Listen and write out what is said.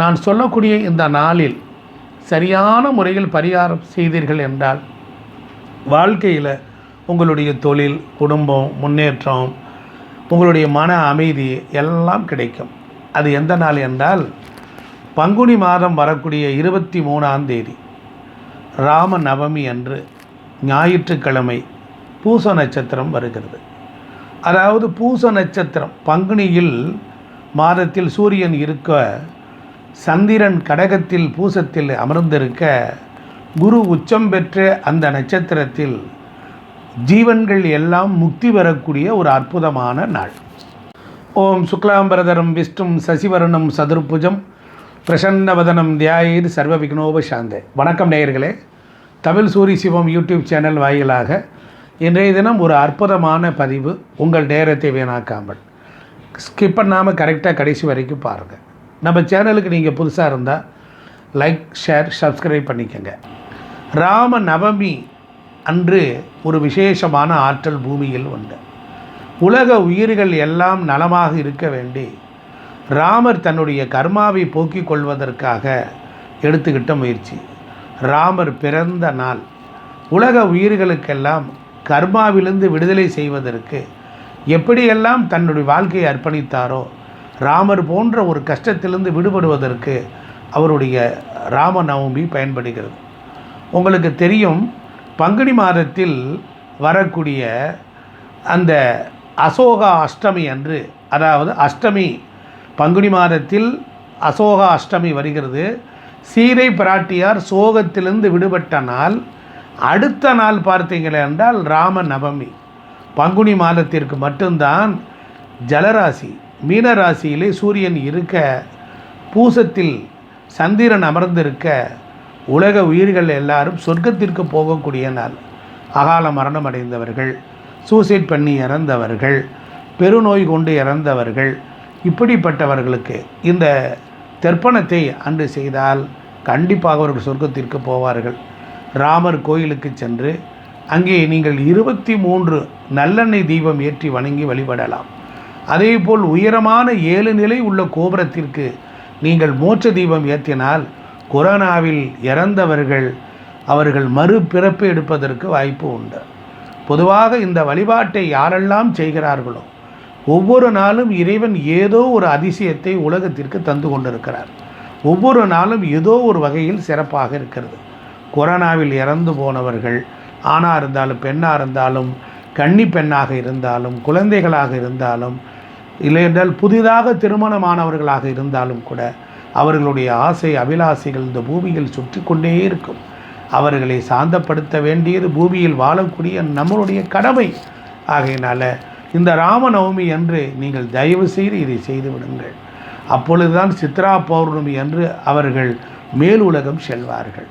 நான் சொல்லக்கூடிய இந்த நாளில் சரியான முறையில் பரிகாரம் செய்தீர்கள் என்றால் வாழ்க்கையில் உங்களுடைய தொழில் குடும்பம் முன்னேற்றம் உங்களுடைய மன அமைதி எல்லாம் கிடைக்கும். அது எந்த நாள் என்றால் பங்குனி மாதம் வரக்கூடிய இருபத்தி மூணாம் தேதி ராம நவமி அன்று ஞாயிற்றுக்கிழமை பூச நட்சத்திரம் வருகிறது. அதாவது பூச நட்சத்திரம் பங்குனியில் மாதத்தில் சூரியன் இருக்க சந்திரன் கடகத்தில் பூசத்தில் அமர்ந்திருக்க குரு உச்சம் பெற்ற அந்த நட்சத்திரத்தில் ஜீவன்கள் எல்லாம் முக்தி பெறக்கூடிய ஒரு அற்புதமான நாள். ஓம் சுக்லாம்பரதரம் விஷ்ணும் சசிவரணம் சதுர்புஜம் பிரசன்னவதனம் தியாயிர் சர்வ விக்னோபசாந்தே வணக்கம் நேயர்களே. தமிழ் சூரி சிவம் யூடியூப் சேனல் வாயிலாக இன்றைய தினம் ஒரு அற்புதமான பதிவு உங்கள் நேரத்தை வீணாக்காமல். ஸ்கிப் பண்ணாமல் கரெக்டாக கடைசி வரைக்கும் பாருங்கள் நம்ம சேனலுக்கு நீங்கள் புதுசாக இருந்தால் லைக் ஷேர் சப்ஸ்கிரைப் பண்ணிக்கோங்க. ராம நவமி அன்று ஒரு விசேஷமான ஆற்றல் பூமியில் உண்டு. உலக உயிர்கள் எல்லாம் நலமாக இருக்க வேண்டி ராமர் தன்னுடைய கர்மாவை போக்கிக் கொள்வதற்காக எடுத்துக்கிட்ட முயற்சி. ராமர் பிறந்த நாள். உலக உயிர்களுக்கெல்லாம் கர்மாவிலிருந்து விடுதலை செய்வதற்கு எப்படியெல்லாம் தன்னுடைய வாழ்க்கையை அர்ப்பணித்தாரோ ராமர் போன்ற ஒரு கஷ்டத்திலிருந்து விடுபடுவதற்கு அவருடைய ராமநவமி பயன்படுகிறது. உங்களுக்கு தெரியும் பங்குனி மாதத்தில் வரக்கூடிய அந்த அசோகா அஷ்டமி அன்று அதாவது அஷ்டமி பங்குனி மாதத்தில் அசோகா அஷ்டமி வருகிறது. சீதை பிராட்டியார் சோகத்திலிருந்து விடுபட்ட நாள் அடுத்த நாள் பார்த்தீங்களே என்றால் ராம நவமி. பங்குனி மாதத்திற்கு மட்டும்தான் ஜலராசி. மீனராசியிலே சூரியன் இருக்க பூசத்தில் சந்திரன் அமர்ந்திருக்க உலக உயிர்கள் எல்லாரும் சொர்க்கத்திற்கு போகக்கூடிய நாள். அகால மரணம் அடைந்தவர்கள் சூசைட் பண்ணி இறந்தவர்கள் பெருநோய் கொண்டு இறந்தவர்கள் இப்படிப்பட்டவர்களுக்கு இந்த தர்ப்பணத்தை அன்று செய்தால் கண்டிப்பாக அவர்கள் சொர்க்கத்திற்கு போவார்கள். ராமர் கோயிலுக்கு சென்று அங்கே நீங்கள் இருபத்தி மூன்று நல்லெண்ணெய் தீபம் ஏற்றி வணங்கி வழிபடலாம். அதேபோல் உயரமான ஏழு நிலை உள்ள கோபுரத்திற்கு நீங்கள் மோட்ச தீபம் ஏற்றினால் கொரோனாவில் இறந்தவர்கள் அவர்கள் மறுபிறப்பு எடுப்பதற்கு வாய்ப்பு உண்டு. பொதுவாக இந்த வழிபாட்டை யாரெல்லாம் செய்கிறார்களோ ஒவ்வொரு நாளும் இறைவன் ஏதோ ஒரு அதிசயத்தை உலகத்திற்கு தந்து கொண்டிருக்கிறார். ஒவ்வொரு நாளும் ஏதோ ஒரு வகையில் சிறப்பாக இருக்கிறது. கொரோனாவில் இறந்து போனவர்கள் ஆணாக இருந்தாலும் பெண்ணாக இருந்தாலும் கன்னி பெண்ணாக இருந்தாலும் குழந்தைகளாக இருந்தாலும் இல்லையென்றால் புதிதாக திருமணமானவர்களாக இருந்தாலும் கூட அவர்களுடைய ஆசை அபிலாசைகள் இந்த பூமியில் சுற்றி கொண்டே இருக்கும். அவர்களை சாந்தப்படுத்த வேண்டியது பூமியில் வாழக்கூடிய நம்மளுடைய கடமை. ஆகையினால இந்த ராமநவமி என்று நீங்கள் தயவு செய்து இதை செய்து விடுங்கள். அப்பொழுதுதான் சித்ரா பௌர்ணமி என்று அவர்கள் மேல் உலகம் செல்வார்கள்.